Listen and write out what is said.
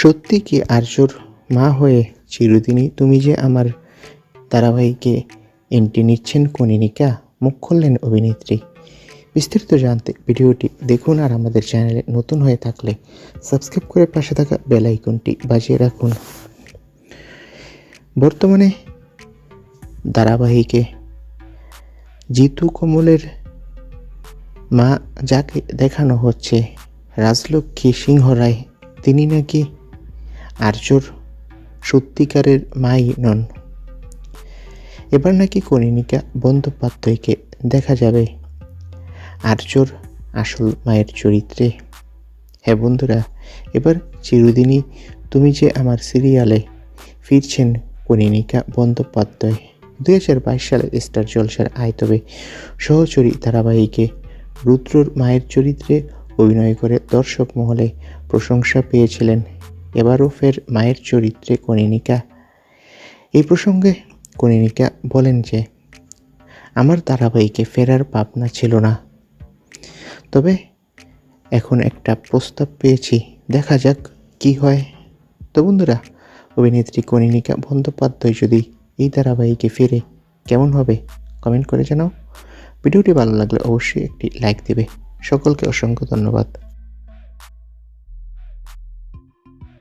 সত্যি কি আর্যর মা হয়ে চিরদিনই তুমি যে আমার ধারাবাহিকে এন্ট্রি নিচ্ছেন কনিনিকা মুখ খুললেন অভিনেত্রী। বিস্তারিত জানতে ভিডিওটি দেখুন আর আমাদের চ্যানেলে নতুন হয়ে থাকলে সাবস্ক্রাইব করে পাশে থাকা বেল আইকনটি বাজিয়ে রাখুন। বর্তমানে ধারাবাহিকে জিতু কমলের মা যাকে দেখানো হচ্ছে রাজলক্ষ্মী সিংহ রায়, তিনি নাকি আর্যর সত্যিকারের মাই নন। এবার নাকি কনিনিকা বন্দ্যোপাধ্যায়কে দেখা যাবে। আর্যর আসল মায়ের চরিত্রে। হ্যাঁ বন্ধুরা, এবার চিরদিনই তুমি যে আমার সিরিয়ালে ফিরছেন কনিনিকা বন্দ্যোপাধ্যায় দুই হাজার বাইশ সালের স্টার জলসার আয়তবে সহচরী ধারাবাহিকে রুদ্রর মায়ের চরিত্রে অভিনয় করে দর্শক মহলে প্রশংসা পেয়েছিলেন এবারও ফের মায়ের চরিত্রে কনিনিকা এই প্রসঙ্গে কনিনিকা বলেন যে, আমার ধারাবাহিকে ফেরার পাবনা ছিল না। তবে এখন একটা প্রস্তাব পেয়েছি। দেখা যাক কি হয়। তো বন্ধুরা, অভিনেত্রী কনিনিকা বন্দ্যোপাধ্যায় যদি এই ধারাবাহিকে ফিরে, কেমন হবে? কমেন্ট করে জানাও। ভিডিওটি ভালো লাগলে অবশ্যই একটি লাইক দেবে। সকলকে অসংখ্য ধন্যবাদ।